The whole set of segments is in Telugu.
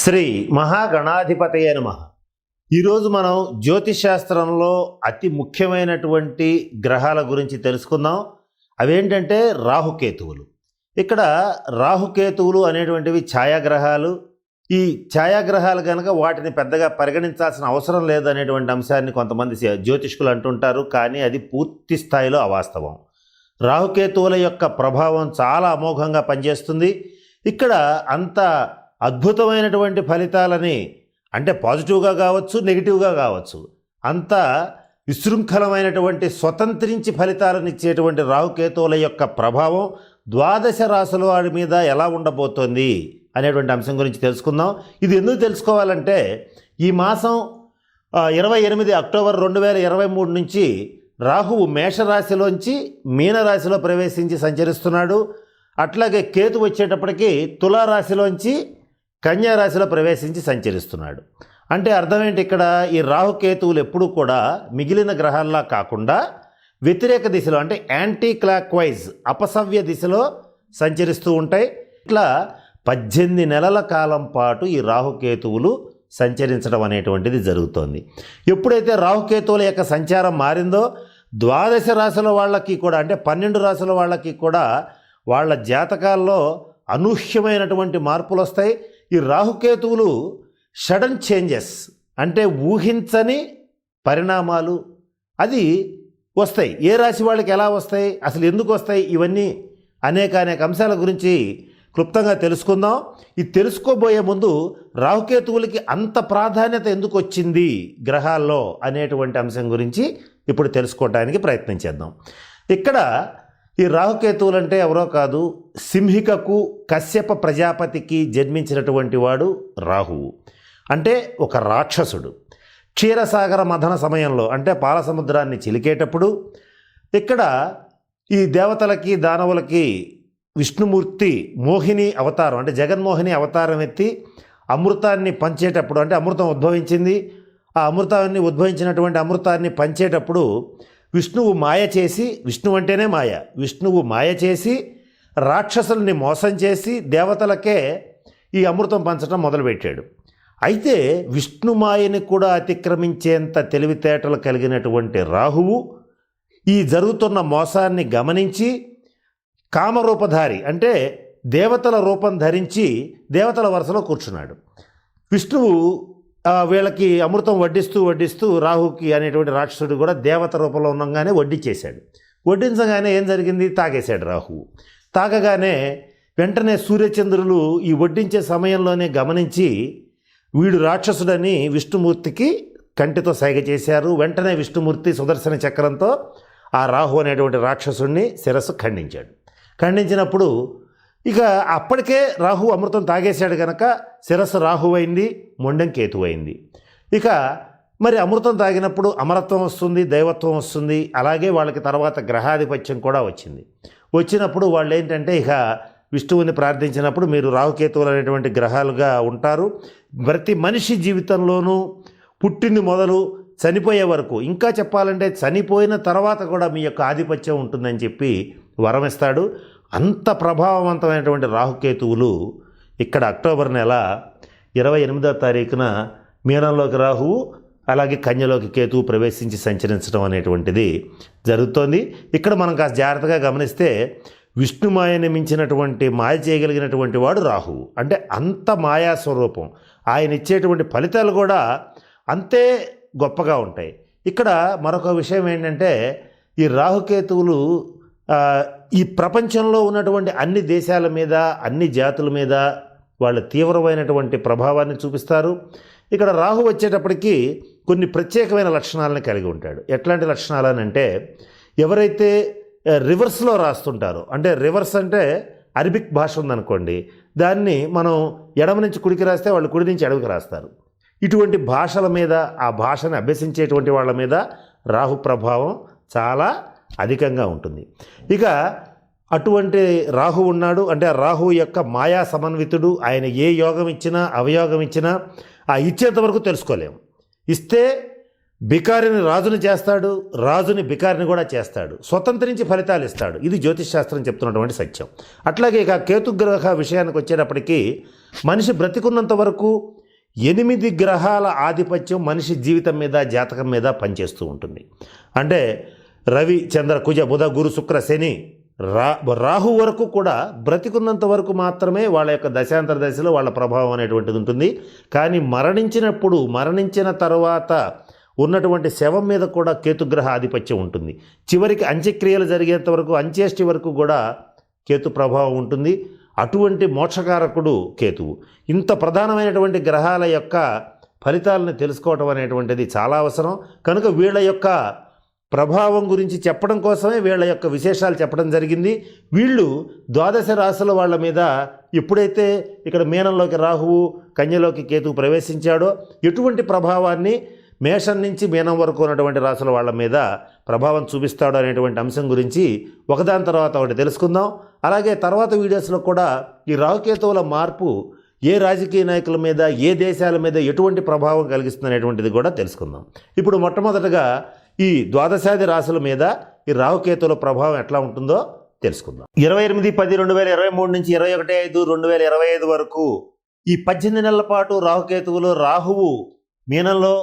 శ్రీ మహాగణాధిపతయ నమ. ఈరోజు మనం జ్యోతిష్ శాస్త్రంలో అతి ముఖ్యమైనటువంటి గ్రహాల గురించి తెలుసుకుందాం. అవేంటంటే రాహుకేతువులు. ఇక్కడ రాహుకేతువులు అనేటువంటివి ఛాయాగ్రహాలు. ఈ ఛాయాగ్రహాలు కనుక వాటిని పెద్దగా పరిగణించాల్సిన అవసరం లేదు అనేటువంటి అంశాన్ని కొంతమంది జ్యోతిష్కులు అంటుంటారు. కానీ అది పూర్తి స్థాయిలో అవాస్తవం. రాహుకేతువుల యొక్క ప్రభావం చాలా అమోఘంగా పనిచేస్తుంది. ఇక్కడ అంత అద్భుతమైనటువంటి ఫలితాలని అంటే పాజిటివ్గా కావచ్చు నెగిటివ్గా కావచ్చు అంత విశృంఖలమైనటువంటి స్వతంత్రించి ఫలితాలను ఇచ్చేటువంటి రాహుకేతువుల యొక్క ప్రభావం ద్వాదశ రాశుల వాడి మీద ఎలా ఉండబోతోంది అనేటువంటి అంశం గురించి తెలుసుకుందాం. ఇది ఎందుకు తెలుసుకోవాలంటే ఈ మాసం ఇరవై ఎనిమిది అక్టోబర్ రెండు వేల ఇరవై మూడు నుంచి రాహువు మేషరాశిలోంచి మీనరాశిలో ప్రవేశించి సంచరిస్తున్నాడు. అట్లాగే కేతు వచ్చేటప్పటికి తులారాశిలోంచి కన్యారాశిలో ప్రవేశించి సంచరిస్తున్నాడు. అంటే అర్థం ఏంటి ఇక్కడ? ఈ రాహుకేతువులు ఎప్పుడూ కూడా మిగిలిన గ్రహాల్లా కాకుండా వ్యతిరేక దిశలో అంటే యాంటీ క్లాక్ వైజ్ అపసవ్య దిశలో సంచరిస్తూ ఉంటాయి. ఇట్లా పద్దెనిమిది నెలల కాలం పాటు ఈ రాహుకేతువులు సంచరించడం అనేటువంటిది జరుగుతోంది. ఎప్పుడైతే రాహుకేతువుల యొక్క సంచారం మారిందో ద్వాదశ రాశుల వాళ్ళకి కూడా అంటే పన్నెండు రాశుల వాళ్ళకి కూడా వాళ్ళ జాతకాల్లో అనూహ్యమైనటువంటి మార్పులు వస్తాయి ఈ రాహుకేతువులు సడన్ చేంజెస్ అంటే ఊహించని పరిణామాలు. అది వస్తాయి. ఏ రాశి వాళ్ళకి ఎలా వస్తాయి? అసలు ఎందుకు వస్తాయి? ఇవన్నీ అనేక అనేక అంశాల గురించి క్లుప్తంగా తెలుసుకుందాం. ఇది తెలుసుకోబోయే ముందు రాహుకేతువులకి అంత ప్రాధాన్యత ఎందుకు వచ్చింది గ్రహాల్లో అనేటువంటి అంశం గురించి ఇప్పుడు తెలుసుకోవడానికి ప్రయత్నం చేద్దాం. ఇక్కడ ఈ రాహుకేతువులు అంటే ఎవరో కాదు సింహికకు కశ్యప ప్రజాపతికి జన్మించినటువంటి వాడు రాహువు అంటే ఒక రాక్షసుడు. క్షీరసాగర మథన సమయంలో అంటే పాలసముద్రాన్ని చిలికేటప్పుడు ఇక్కడ ఈ దేవతలకి దానవులకి విష్ణుమూర్తి మోహిని అవతారం అంటే జగన్మోహిని అవతారం ఎత్తి అమృతాన్ని పంచేటప్పుడు అంటే అమృతం ఉద్భవించింది. ఆ అమృతాన్ని ఉద్భవించినటువంటి అమృతాన్ని పంచేటప్పుడు విష్ణువు మాయ చేసి విష్ణువు అంటేనే మాయ. విష్ణువు మాయ చేసి రాక్షసుల్ని మోసం చేసి దేవతలకే ఈ అమృతం పంచడం మొదలుపెట్టాడు. అయితే విష్ణుమాయని కూడా అతిక్రమించేంత తెలివితేటలు కలిగినటువంటి రాహువు ఈ జరుగుతున్న మోసాన్ని గమనించి కామరూపధారి అంటే దేవతల రూపం ధరించి దేవతల వరుసలో కూర్చున్నాడు. విష్ణువు వీళ్ళకి అమృతం వడ్డిస్తూ వడ్డిస్తూ రాహుకి అనేటువంటి రాక్షసుడు కూడా దేవత రూపంలో ఉండగానే వడ్డించేశాడు వడ్డించగానే ఏం జరిగింది? తాగేశాడు రాహువు తాగగానే వెంటనే సూర్యచంద్రులు ఈ వడ్డించే సమయంలోనే గమనించి వీడు రాక్షసుడని విష్ణుమూర్తికి కంటితో సైగ చేశారు. వెంటనే విష్ణుమూర్తి సుదర్శన చక్రంతో ఆ రాహు అనేటువంటి రాక్షసుడిని శిరస్సు ఖండించాడు. ఖండించినప్పుడు ఇక అప్పటికే రాహు అమృతం తాగేశాడు కనుక శిరస్సు రాహువైంది మొండెం కేతు అయింది ఇక మరి అమృతం తాగినప్పుడు అమరత్వం వస్తుంది దైవత్వం వస్తుంది అలాగే వాళ్ళకి తర్వాత గ్రహాధిపత్యం కూడా వచ్చింది. వచ్చినప్పుడు వాళ్ళు ఏంటంటే ఇక విష్ణువుని ప్రార్థించినప్పుడు మీరు రాహుకేతువులు అనేటువంటి గ్రహాలుగా ఉంటారు. ప్రతి మనిషి జీవితంలోనూ పుట్టింది మొదలు చనిపోయే వరకు ఇంకా చెప్పాలంటే చనిపోయిన తర్వాత కూడా మీ యొక్క ఆధిపత్యం ఉంటుందని చెప్పి వరమిస్తాడు. అంత ప్రభావవంతమైనటువంటి రాహుకేతువులు ఇక్కడ అక్టోబర్ నెల ఇరవై ఎనిమిదో తారీఖున మీనంలోకి రాహువు అలాగే కన్యలోకి కేతువు ప్రవేశించి సంచరించడం అనేటువంటిది జరుగుతోంది. ఇక్కడ మనం కాస్త జాగ్రత్తగా గమనిస్తే విష్ణుమాయని మించినటువంటి మాయ చేయగలిగినటువంటి వాడు రాహువు అంటే అంత మాయా స్వరూపం. ఆయన ఇచ్చేటువంటి ఫలితాలు కూడా అంతే గొప్పగా ఉంటాయి. ఇక్కడ మరొక విషయం ఏంటంటే ఈ రాహుకేతువులు ఈ ప్రపంచంలో ఉన్నటువంటి అన్ని దేశాల మీద అన్ని జాతుల మీద వాళ్ళ తీవ్రమైనటువంటి ప్రభావాన్ని చూపిస్తారు. ఇక్కడ రాహు వచ్చేటప్పటికి కొన్ని ప్రత్యేకమైన లక్షణాలను కలిగి ఉంటాడు. ఎట్లాంటి లక్షణాలు అని అంటే ఎవరైతే రివర్స్లో రాస్తుంటారో అంటే రివర్స్ అంటే అరబిక్ భాష ఉందనుకోండి దాన్ని మనం ఎడమ నుంచి కుడికి రాస్తే వాళ్ళు కుడి నుంచి ఎడమకి రాస్తారు. ఇటువంటి భాషల మీద ఆ భాషను అభ్యసించేటువంటి వాళ్ళ మీద రాహు ప్రభావం చాలా అధికంగా ఉంటుంది. ఇక అటువంటి రాహు ఉన్నాడు. అంటే ఆ రాహు యొక్క మాయా సమన్వితుడు. ఆయన ఏ యోగం ఇచ్చినా అవయోగం ఇచ్చినా ఆ ఇచ్చేంత వరకు తెలుసుకోలేము. ఇస్తే బికారిని రాజుని చేస్తాడు. రాజుని బికారిని కూడా చేస్తాడు. స్వతంత్రించి ఫలితాలు ఇస్తాడు. ఇది జ్యోతిష్ శాస్త్రం చెప్తున్నటువంటి సత్యం. అట్లాగే ఇక కేతుగ్రహ విషయానికి వచ్చేటప్పటికీ మనిషి బ్రతికున్నంత వరకు ఎనిమిది గ్రహాల ఆధిపత్యం మనిషి జీవితం మీద జాతకం మీద పనిచేస్తూ ఉంటుంది. అంటే రవి చంద్ర కుజ బుధ గురు శుక్ర శని రా రాహు వరకు కూడా బ్రతికున్నంత వరకు మాత్రమే వాళ్ళ యొక్క దశాంతర దశలో వాళ్ళ ప్రభావం అనేటువంటిది ఉంటుంది. కానీ మరణించినప్పుడు మరణించిన తర్వాత ఉన్నటువంటి శవం మీద కూడా కేతుగ్రహ ఆధిపత్యం ఉంటుంది. చివరికి అంత్యక్రియలు జరిగేంత వరకు అంత్యేష్టి వరకు కూడా కేతు ప్రభావం ఉంటుంది. అటువంటి మోక్షకారకుడు కేతువు. ఇంత ప్రధానమైనటువంటి గ్రహాల యొక్క ఫలితాలను తెలుసుకోవటం అనేటువంటిది చాలా అవసరం. కనుక వీళ్ళ యొక్క ప్రభావం గురించి చెప్పడం కోసమే వీళ్ళ యొక్క విశేషాలు చెప్పడం జరిగింది. వీళ్ళు ద్వాదశ రాశుల వాళ్ళ మీద ఎప్పుడైతే ఇక్కడ మీనంలోకి రాహువు కన్యలోకి కేతువు ప్రవేశించాడో ఎటువంటి ప్రభావాన్ని మేషం నుంచి మీనం వరకు ఉన్నటువంటి రాశుల వాళ్ళ మీద ప్రభావం చూపిస్తాడు అనేటువంటి అంశం గురించి ఒకదాని తర్వాత ఒకటి తెలుసుకుందాం. అలాగే తర్వాత వీడియోస్లో కూడా ఈ రాహుకేతువుల మార్పు ఏ రాజకీయ నాయకుల మీద ఏ దేశాల మీద ఎటువంటి ప్రభావం కలిగిస్తుంది అనేటువంటిది కూడా తెలుసుకుందాం. ఇప్పుడు మొట్టమొదటగా ఈ ద్వాదశాది రాశుల మీద ఈ రాహుకేతుల ప్రభావం ఎట్లా ఉంటుందో తెలుసుకుందాం. ఇరవై ఎనిమిది పది రెండు వేల ఇరవై మూడు నుంచి ఇరవై ఒకటి ఐదు రెండు వేల ఇరవై ఐదు వరకు ఈ పద్దెనిమిది నెలల పాటు రాహుకేతువులు రాహువు మీనంలో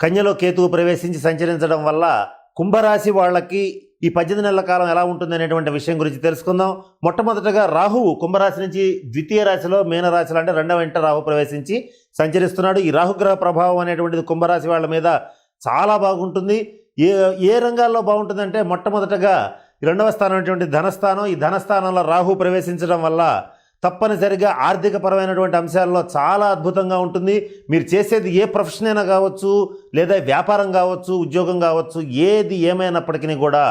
కన్యలో కేతువు ప్రవేశించి సంచరించడం వల్ల కుంభరాశి వాళ్ళకి ఈ పద్దెనిమిది నెలల కాలం ఎలా ఉంటుంది అనేటువంటి విషయం గురించి తెలుసుకుందాం. మొట్టమొదటగా రాహువు కుంభరాశి నుంచి ద్వితీయ రాశిలో మీనరాశిలో అంటే రెండవ ఇంట రాహు ప్రవేశించి సంచరిస్తున్నాడు. ఈ రాహుగ్రహ ప్రభావం అనేటువంటిది కుంభరాశి వాళ్ళ మీద చాలా బాగుంటుంది. ఏ ఏ రంగాల్లో బాగుంటుందంటే మొట్టమొదటగా రెండవ స్థానం అనేటువంటి ధనస్థానం. ఈ ధనస్థానంలో రాహు ప్రవేశించడం వల్ల తప్పనిసరిగా ఆర్థికపరమైనటువంటి అంశాల్లో చాలా అద్భుతంగా ఉంటుంది. మీరు చేసేది ఏ ప్రొఫెషన్ అయినా కావచ్చు లేదా వ్యాపారం కావచ్చు ఉద్యోగం కావచ్చు ఏది ఏమైనప్పటికీ కూడా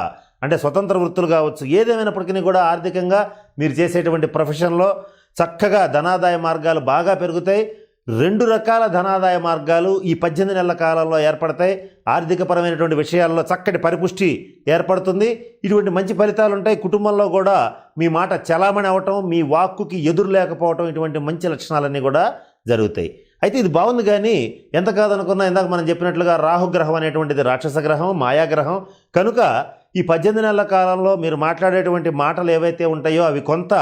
అంటే స్వతంత్ర వృత్తులు కావచ్చు ఏదేమైనప్పటికీ కూడా ఆర్థికంగా మీరు చేసేటువంటి ప్రొఫెషన్లో చక్కగా ధనాదాయ మార్గాలు బాగా పెరుగుతాయి. రెండు రకాల ధనాదాయ మార్గాలు ఈ పద్దెనిమిది నెలల కాలంలో ఏర్పడతాయి. ఆర్థికపరమైనటువంటి విషయాల్లో చక్కటి పరిపుష్టి ఏర్పడుతుంది. ఇటువంటి మంచి ఫలితాలు ఉంటాయి. కుటుంబంలో కూడా మీ మాట చలామణి అవటం మీ వాక్కుకి ఎదురు లేకపోవటం ఇటువంటి మంచి లక్షణాలన్నీ కూడా జరుగుతాయి. అయితే ఇది బాగుంది కానీ ఎంత కాదనుకున్నా ఇందాక మనం చెప్పినట్లుగా రాహుగ్రహం అనేటువంటిది రాక్షస గ్రహం మాయాగ్రహం. కనుక ఈ పద్దెనిమిది నెలల కాలంలో మీరు మాట్లాడేటువంటి మాటలు ఏవైతే ఉంటాయో అవి కొంత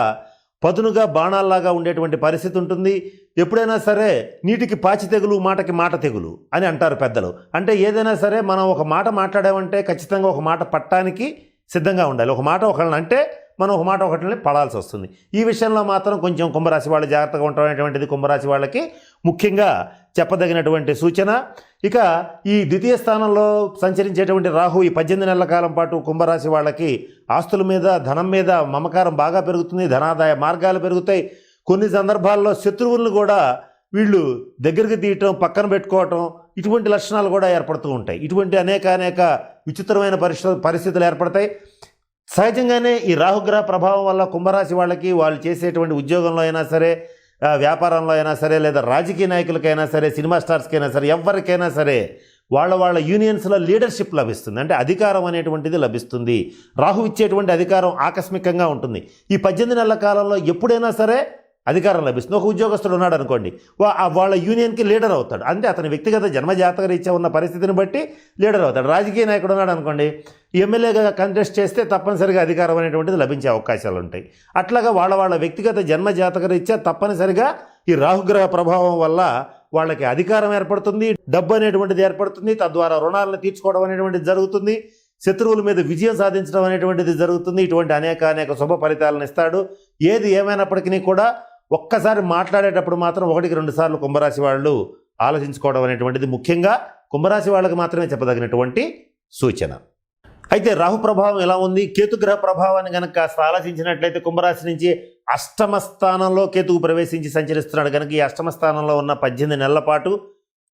పదునుగా బాణాల్లాగా ఉండేటువంటి పరిస్థితి ఉంటుంది. ఎప్పుడైనా సరే నీటికి పాచి తెగులు మాటకి మాట తెగులు అని అంటారు పెద్దలు. అంటే ఏదైనా సరే మనం ఒక మాట మాట్లాడామంటే ఖచ్చితంగా ఒక మాట పట్టడానికి సిద్ధంగా ఉండాలి. ఒక మాట ఒకళ్ళని అంటే మనం ఒక మాట ఒకటిని పడాల్సి వస్తుంది. ఈ విషయంలో మాత్రం కొంచెం కుంభరాశి వాళ్ళు జాగ్రత్తగా ఉండడం అనేటువంటిది కుంభరాశి వాళ్ళకి ముఖ్యంగా చెప్పదగినటువంటి సూచన. ఇక ఈ ద్వితీయ స్థానంలో సంచరించేటువంటి రాహు ఈ పద్దెనిమిది నెలల కాలం పాటు కుంభరాశి వాళ్ళకి ఆస్తుల మీద ధనం మీద మమకారం బాగా పెరుగుతుంది. ధనాదాయ మార్గాలు పెరుగుతాయి. కొన్ని సందర్భాల్లో శత్రువులను కూడా వీళ్ళు దగ్గరికి తీయటం పక్కన పెట్టుకోవటం ఇటువంటి లక్షణాలు కూడా ఏర్పడుతూ ఉంటాయి. ఇటువంటి అనేక అనేక విచిత్రమైన పరిస్థితులు పరిస్థితులు ఏర్పడతాయి. సహజంగానే ఈ రాహుగ్రహ ప్రభావం వల్ల కుంభరాశి వాళ్ళకి వాళ్ళు చేసేటువంటి ఉద్యోగంలో అయినా సరే వ్యాపారంలో అయినా సరే లేదా రాజకీయ నాయకులకైనా సరే సినిమా స్టార్స్కైనా సరే ఎవరికైనా సరే వాళ్ళ వాళ్ళ యూనియన్స్లో లీడర్షిప్ లభిస్తుంది. అంటే అధికారం అనేటువంటిది లభిస్తుంది. రాహు ఇచ్చేటువంటి అధికారం ఆకస్మికంగా ఉంటుంది. ఈ పద్దెనిమిది నెలల కాలంలో ఎప్పుడైనా సరే అధికారం లభిస్తుంది. ఒక ఉద్యోగస్తుడు ఉన్నాడు అనుకోండి వా- ఆ వాళ్ళ యూనియన్కి లీడర్ అవుతాడు. అంటే అతని వ్యక్తిగత జన్మజాతక రీత్యా ఉన్న పరిస్థితిని బట్టి లీడర్ అవుతాడు. రాజకీయ నాయకుడు ఉన్నాడు అనుకోండి ఎమ్మెల్యేగా కంటెస్ట్ చేస్తే తప్పనిసరిగా అధికారం అనేటువంటిది లభించే అవకాశాలు ఉంటాయి. అట్లాగా వాళ్ళ వాళ్ళ వ్యక్తిగత జన్మజాతక రీత్యా తప్పనిసరిగా ఈ రాహుగ్రహ ప్రభావం వల్ల వాళ్ళకి అధికారం ఏర్పడుతుంది డబ్బు అనేటువంటిది ఏర్పడుతుంది తద్వారా రుణాలను తీర్చుకోవడం అనేటువంటిది జరుగుతుంది శత్రువుల మీద విజయం సాధించడం అనేటువంటిది జరుగుతుంది. ఇటువంటి అనేక అనేక శుభ ఫలితాలను ఇస్తాడు. ఏది ఏమైనప్పటికీ కూడా ఒక్కసారి మాట్లాడేటప్పుడు మాత్రం ఒకటికి రెండు సార్లు కుంభరాశి వాళ్ళు ఆలోచించుకోవడం అనేటువంటిది ముఖ్యంగా కుంభరాశి వాళ్ళకి మాత్రమే చెప్పదగినటువంటి సూచన. అయితే రాహు ప్రభావం ఎలా ఉంది? కేతుగ్రహ ప్రభావాన్ని కనుక కాస్త ఆలోచించినట్లయితే కుంభరాశి నుంచి అష్టమ స్థానంలో కేతువు ప్రవేశించి సంచరిస్తున్నాడు కనుక ఈ అష్టమ స్థానంలో ఉన్న పద్దెనిమిది నెలల పాటు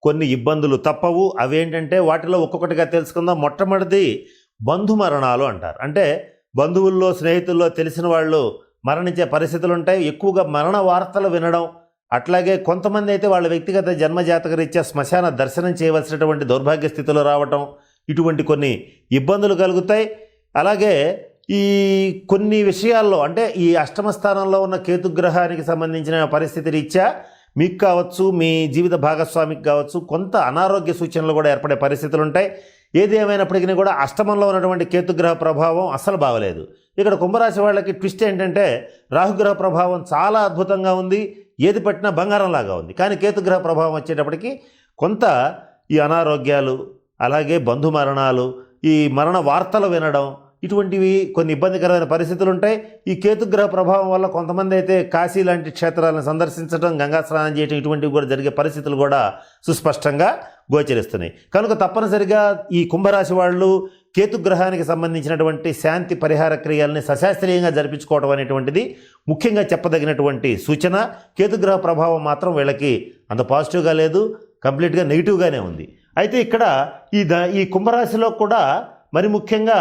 కొన్ని ఇబ్బందులు తప్పవు. అవేంటంటే వాటిలో ఒక్కొక్కటిగా తెలుసుకుందాం. మొట్టమొదటిది బంధు మరణాలు అంటారు. అంటే బంధువుల్లో స్నేహితుల్లో తెలిసిన వాళ్ళు మరణించే పరిస్థితులు ఉంటాయి ఎక్కువగా మరణ వార్తలు వినడం అట్లాగే కొంతమంది అయితే వాళ్ళ వ్యక్తిగత జన్మజాతకరీత్యా శ్మశాన దర్శనం చేయవలసినటువంటి దౌర్భాగ్య స్థితిలో రావటం ఇటువంటి కొన్ని ఇబ్బందులు కలుగుతాయి. అలాగే ఈ కొన్ని విషయాల్లో అంటే ఈ అష్టమ స్థానంలో ఉన్న కేతుగ్రహానికి సంబంధించిన పరిస్థితి రీత్యా మీకు కావచ్చు మీ జీవిత భాగస్వామికి కావచ్చు కొంత అనారోగ్య సూచనలు కూడా ఏర్పడే పరిస్థితులు ఉంటాయి ఏది ఏమైనప్పటికీ కూడా అష్టమంలో ఉన్నటువంటి కేతుగ్రహ ప్రభావం అస్సలు బాగలేదు. ఇక్కడ కుంభరాశి వాళ్ళకి ట్విస్ట్ ఏంటంటే రాహుగ్రహ ప్రభావం చాలా అద్భుతంగా ఉంది ఏది పట్టినా బంగారంలాగా ఉంది. కానీ కేతుగ్రహ ప్రభావం వచ్చేటప్పటికి కొంత ఈ అనారోగ్యాలు అలాగే బంధు మరణాలు ఈ మరణ వార్తలు వినడం ఇటువంటివి కొన్ని ఇబ్బందికరమైన పరిస్థితులు ఉంటాయి. ఈ కేతుగ్రహ ప్రభావం వల్ల కొంతమంది అయితే కాశీ లాంటి క్షేత్రాలను సందర్శించడం గంగా స్నానం చేయడం ఇటువంటివి కూడా జరిగే పరిస్థితులు కూడా సుస్పష్టంగా గోచరిస్తున్నాయి. కనుక తప్పనిసరిగా ఈ కుంభరాశి వాళ్ళు కేతుగ్రహానికి సంబంధించినటువంటి శాంతి పరిహార క్రియల్ని సశాస్త్రీయంగా జరిపించుకోవడం అనేటువంటిది ముఖ్యంగా చెప్పదగినటువంటి సూచన. కేతుగ్రహ ప్రభావం మాత్రం వీళ్ళకి అంత పాజిటివ్గా లేదు కంప్లీట్గా నెగిటివ్గానే ఉంది. అయితే ఇక్కడ ఈ ద ఈ కుంభరాశిలో కూడా మరి ముఖ్యంగా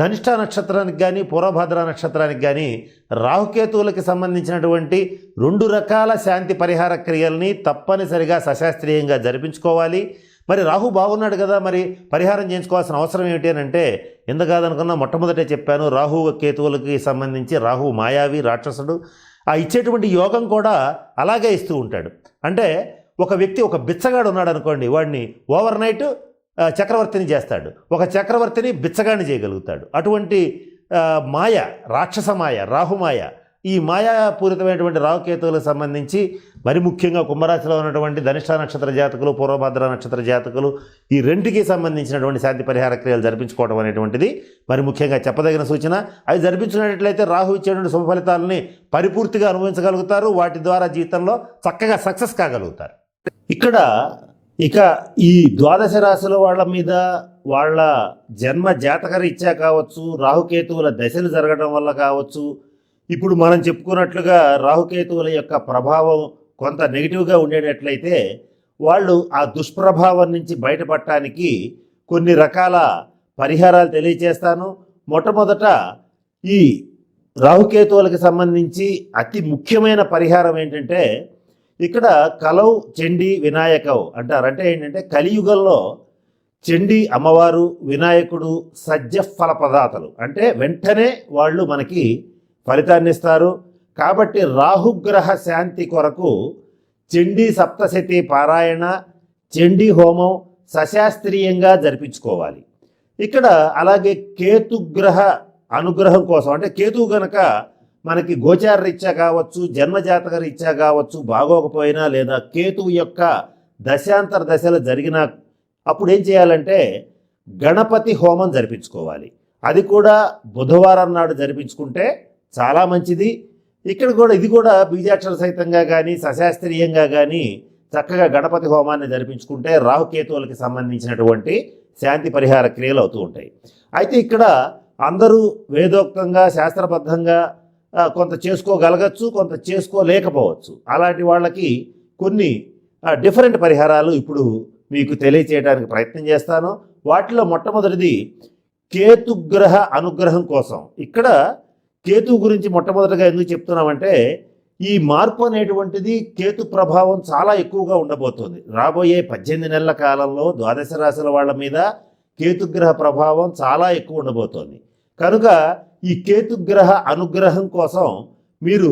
ధనిష్ట నక్షత్రానికి కానీ పూర్వభద్ర నక్షత్రానికి కానీ రాహుకేతువులకి సంబంధించినటువంటి రెండు రకాల శాంతి పరిహార క్రియల్ని తప్పనిసరిగా సశాస్త్రీయంగా జరిపించుకోవాలి. మరి రాహు బాగున్నాడు కదా మరి పరిహారం చేయించుకోవాల్సిన అవసరం ఏమిటి అని అంటే ఎందుకాదనుకున్నా మొట్టమొదటే చెప్పాను రాహు కేతువులకి సంబంధించి రాహు మాయావి రాక్షసుడు ఆ ఇచ్చేటువంటి యోగం కూడా అలాగే ఇస్తూ ఉంటాడు. అంటే ఒక వ్యక్తి ఒక బిచ్చగాడు ఉన్నాడు అనుకోండి వాడిని ఓవర్ నైట్ చక్రవర్తిని చేస్తాడు. ఒక చక్రవర్తిని బిచ్చగాడిని చేయగలుగుతాడు. అటువంటి మాయ రాక్షస మాయ రాహుమాయ ఈ మాయాపూరితమైనటువంటి రాహుకేతువులకు సంబంధించి మరి ముఖ్యంగా కుంభరాశిలో ఉన్నటువంటి ధనిష్ట నక్షత్ర జాతకులు పూర్వభద్ర నక్షత్ర జాతకులు ఈ రెంటికి సంబంధించినటువంటి శాంతి పరిహార క్రియలు జరిపించుకోవడం అనేటువంటిది మరి ముఖ్యంగా చెప్పదగిన సూచన. అవి జరిపించినట్లయితే రాహు ఇచ్చేటువంటి శుభ ఫలితాలని పరిపూర్తిగా అనుభవించగలుగుతారు. వాటి ద్వారా జీవితంలో చక్కగా సక్సెస్ కాగలుగుతారు. ఇక్కడ ఇక ఈ ద్వాదశ రాశుల వాళ్ళ మీద వాళ్ళ జన్మ జాతక ఇచ్చా కావచ్చు రాహుకేతువుల దశలు జరగడం వల్ల కావచ్చు ఇప్పుడు మనం చెప్పుకున్నట్లుగా రాహుకేతువుల యొక్క ప్రభావం కొంత నెగిటివ్గా ఉండేటట్లయితే వాళ్ళు ఆ దుష్ప్రభావం నుంచి బయటపడటానికి కొన్ని రకాల పరిహారాలు తెలియచేస్తాను. మొట్టమొదట ఈ రాహుకేతువులకు సంబంధించి అతి ముఖ్యమైన పరిహారం ఏంటంటే ఇక్కడ కలౌ చండీ వినాయకవ్ అంటారు. అంటే ఏంటంటే కలియుగంలో చండీ అమ్మవారు వినాయకుడు సజ్జ ఫల పదార్థాలు అంటే వెంటనే వాళ్ళు మనకి ఫలితాన్ని ఇస్తారు. కాబట్టి రాహుగ్రహ శాంతి కొరకు చండీ సప్తశతి పారాయణ చండీ హోమం సశాస్త్రీయంగా జరిపించుకోవాలి. ఇక్కడ అలాగే కేతుగ్రహ అనుగ్రహం కోసం అంటే కేతువు గనక మనకి గోచార రీత్యా కావచ్చు జన్మజాతక రీత్యా కావచ్చు బాగోకపోయినా లేదా కేతువు యొక్క దశాంతర దశలు జరిగిన అప్పుడు ఏం చేయాలంటే గణపతి హోమం జరిపించుకోవాలి. అది కూడా బుధవారం నాడు జరిపించుకుంటే చాలా మంచిది. ఇక్కడ కూడా ఇది కూడా బీజాక్షర సహితంగా కానీ సశాస్త్రీయంగా కానీ చక్కగా గణపతి హోమాన్ని జరిపించుకుంటే రాహుకేతువులకి సంబంధించినటువంటి శాంతి పరిహార క్రియలు అవుతూ ఉంటాయి. అయితే ఇక్కడ అందరూ వేదోక్తంగా శాస్త్రబద్ధంగా కొంత చేసుకోగలగచ్చు కొంత చేసుకోలేకపోవచ్చు. అలాంటి వాళ్ళకి కొన్ని డిఫరెంట్ పరిహారాలు ఇప్పుడు మీకు తెలియచేయడానికి ప్రయత్నం చేస్తాను. వాటిలో మొట్టమొదటిది కేతుగ్రహ అనుగ్రహం కోసం. ఇక్కడ కేతు గురించి మొట్టమొదటిగా ఎందుకు చెప్తున్నామంటే ఈ మార్పు అనేటువంటిది కేతు ప్రభావం చాలా ఎక్కువగా ఉండబోతుంది. రాబోయే పద్దెనిమిది నెలల కాలంలో ద్వాదశ రాశుల వాళ్ళ మీద కేతుగ్రహ ప్రభావం చాలా ఎక్కువ ఉండబోతోంది. కనుక ఈ కేతుగ్రహ అనుగ్రహం కోసం మీరు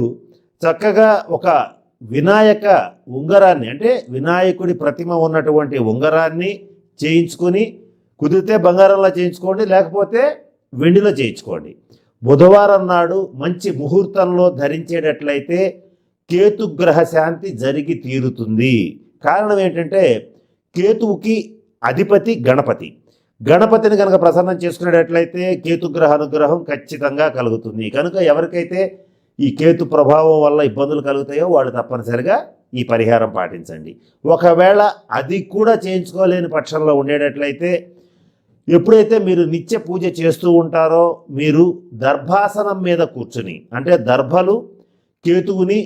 చక్కగా ఒక వినాయక ఉంగరాన్ని అంటే వినాయకుడి ప్రతిమ ఉన్నటువంటి ఉంగరాన్ని చేయించుకొని కుదిరితే బంగారంలో చేయించుకోండి లేకపోతే వెండిలో చేయించుకోండి. బుధవారం నాడు మంచి ముహూర్తంలో ధరించేటట్లయితే కేతుగ్రహ శాంతి జరిగి తీరుతుంది. కారణం ఏంటంటే కేతువుకి అధిపతి గణపతి. గణపతిని కనుక ప్రసన్నం చేసుకునేటట్లయితే కేతుగ్రహ అనుగ్రహం ఖచ్చితంగా కలుగుతుంది. కనుక ఎవరికైతే ఈ కేతు ప్రభావం వల్ల ఇబ్బందులు కలుగుతాయో వాళ్ళు తప్పనిసరిగా ఈ పరిహారం పాటించండి. ఒకవేళ అది కూడా చేయించుకోలేని పక్షంలో ఉండేటట్లయితే ఎప్పుడైతే మీరు నిత్య పూజ చేస్తూ ఉంటారో మీరు దర్భాసనం మీద కూర్చుని అంటే దర్భలు కేతువుని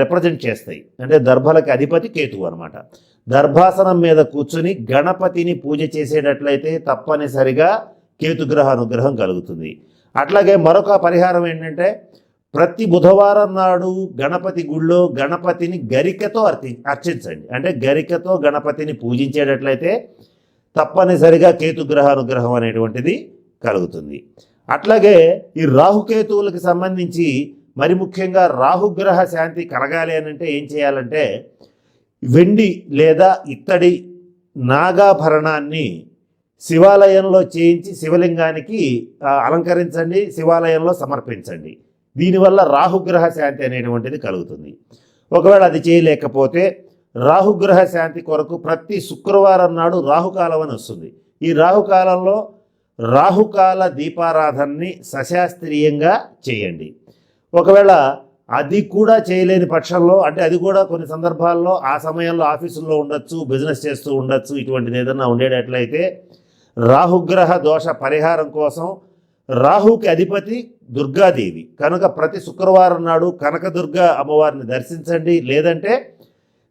రిప్రజెంట్ చేస్తాయి. అంటే దర్భలకి అధిపతి కేతువు అనమాట దర్భాసనం మీద కూర్చుని గణపతిని పూజ చేసేటట్లయితే తప్పనిసరిగా కేతుగ్రహ అనుగ్రహం కలుగుతుంది. అట్లాగే మరొక పరిహారం ఏంటంటే ప్రతి బుధవారం నాడు గణపతి గుళ్ళో గణపతిని గరికతో అర్చి అర్చించండి. అంటే గరికతో గణపతిని పూజించేటట్లయితే తప్పనిసరిగా కేతుగ్రహ అనుగ్రహం అనేటువంటిది కలుగుతుంది. అట్లాగే ఈ రాహుకేతువులకు సంబంధించి మరి ముఖ్యంగా రాహుగ్రహ శాంతి కలగాలి అని అంటే ఏం చేయాలంటే వెండి లేదా ఇత్తడి నాగాభరణాన్ని శివాలయంలో చేయించి శివలింగానికి అలంకరించండి శివాలయంలో సమర్పించండి. దీనివల్ల రాహుగ్రహ శాంతి అనేటువంటిది కలుగుతుంది. ఒకవేళ అది చేయలేకపోతే రాహుగ్రహ శాంతి కొరకు ప్రతి శుక్రవారం నాడు రాహుకాలం అని వస్తుంది. ఈ రాహుకాలంలో రాహుకాల దీపారాధనని సశాస్త్రీయంగా చేయండి. ఒకవేళ అది కూడా చేయలేని పక్షంలో అంటే అది కూడా కొన్ని సందర్భాల్లో ఆ సమయంలో ఆఫీసుల్లో ఉండొచ్చు బిజినెస్ చేస్తూ ఉండొచ్చు ఇటువంటిది ఏదన్నా ఉండేటట్లయితే రాహుగ్రహ దోష పరిహారం కోసం రాహుకి అధిపతి దుర్గాదేవి. కనుక ప్రతి శుక్రవారం నాడు కనకదుర్గ అమ్మవారిని దర్శించండి. లేదంటే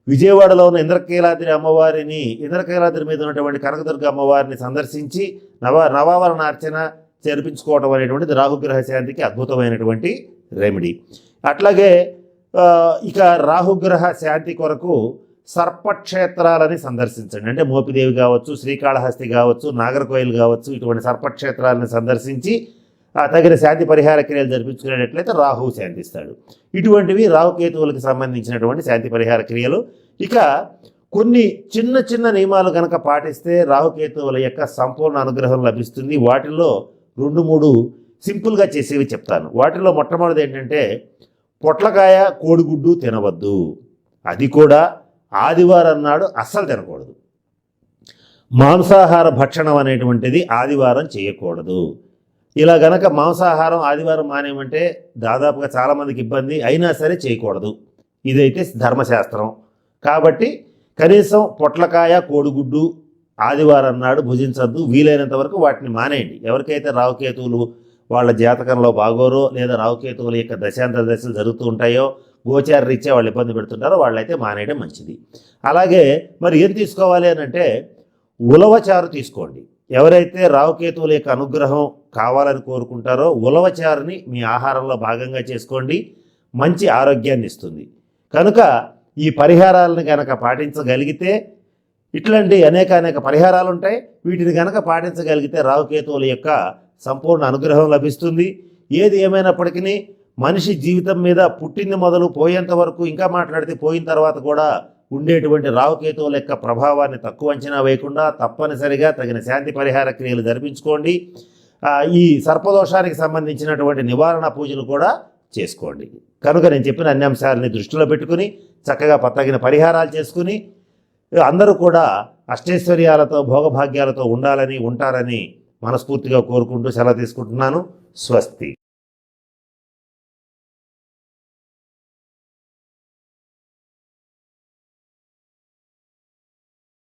విజయవాడలో ఉన్న ఇంద్రకీలాద్రి అమ్మవారిని ఇంద్రకీలాద్రి మీద ఉన్నటువంటి కనకదుర్గ అమ్మవారిని సందర్శించి నవ నవావరణ అర్చన చేర్పించుకోవడం అనేటువంటిది రాహుగ్రహ శాంతికి అద్భుతమైనటువంటి రెమెడీ అట్లాగే ఇక రాహుగ్రహ శాంతి కొరకు సర్పక్షేత్రాలని సందర్శించండి. అంటే మోపిదేవి కావచ్చు శ్రీకాళహస్తి కావచ్చు నాగరకోయిల్ కావచ్చు ఇటువంటి సర్పక్షేత్రాలను సందర్శించి తగిన శాంతి పరిహార క్రియలు జరిపించుకునేటట్లయితే రాహువు శాంతిస్తాడు. ఇటువంటివి రాహుకేతువులకు సంబంధించినటువంటి శాంతి పరిహార క్రియలు. ఇక కొన్ని చిన్న చిన్న నియమాలు కనుక పాటిస్తే రాహుకేతువుల యొక్క సంపూర్ణ అనుగ్రహం లభిస్తుంది. వాటిల్లో రెండు మూడు సింపుల్గా చేసేవి చెప్తాను. వాటిలో మొట్టమొదటిది ఏంటంటే పొట్లకాయ కోడిగుడ్డు తినవద్దు. అది కూడా ఆదివారం నాడు అస్సలు తినకూడదు. మాంసాహార భక్షణం అనేటువంటిది ఆదివారం చేయకూడదు. ఇలా గనక మాంసాహారం ఆదివారం మానేమంటే దాదాపుగా చాలామందికి ఇబ్బంది అయినా సరే చేయకూడదు. ఇదైతే ధర్మశాస్త్రం. కాబట్టి కనీసం పొట్లకాయ కోడిగుడ్డు ఆదివారం నాడు భుజించద్దు. వీలైనంత వరకు వాటిని మానేయండి. ఎవరికైతే రావుకేతువులు వాళ్ళ జాతకంలో బాగోరో లేదా రావుకేతువుల యొక్క దశాంతర దశలు జరుగుతూ ఉంటాయో గోచార రీత్యా వాళ్ళు ఇబ్బంది పెడుతుంటారో వాళ్ళైతే మానేయడం మంచిది. అలాగే మరి ఏం తీసుకోవాలి అని అంటే ఉలవచారు తీసుకోండి. ఎవరైతే రావుకేతువుల యొక్క అనుగ్రహం కావాలని కోరుకుంటారో ఉలవచారుని మీ ఆహారంలో భాగంగా చేసుకోండి. మంచి ఆరోగ్యాన్ని ఇస్తుంది. కనుక ఈ పరిహారాలను కనుక పాటించగలిగితే ఇట్లాంటి అనేక అనేక పరిహారాలు ఉంటాయి. వీటిని కనుక పాటించగలిగితే రావుకేతువుల యొక్క సంపూర్ణ అనుగ్రహం లభిస్తుంది. ఏది ఏమైనప్పటికీ మనిషి జీవితం మీద పుట్టింది మొదలు పోయేంత వరకు ఇంకా మాట్లాడితే పోయిన తర్వాత కూడా ఉండేటువంటి రావుకేతువుల యొక్క ప్రభావాన్ని తక్కువ అంచనా వేయకుండా తప్పనిసరిగా తగిన శాంతి పరిహార క్రియలు జరిపించుకోండి. ఈ సర్పదోషానికి సంబంధించినటువంటి నివారణ పూజలు కూడా చేసుకోండి. కనుక నేను చెప్పిన అన్ని అంశాలని దృష్టిలో పెట్టుకుని చక్కగా తగిన పరిహారాలు చేసుకుని అందరూ కూడా అష్టైశ్వర్యాలతో భోగభాగ్యాలతో ఉండాలని ఉంటారని మనస్ఫూర్తిగా కోరుకుంటూ సెలవు తీసుకుంటున్నాను. స్వస్తి.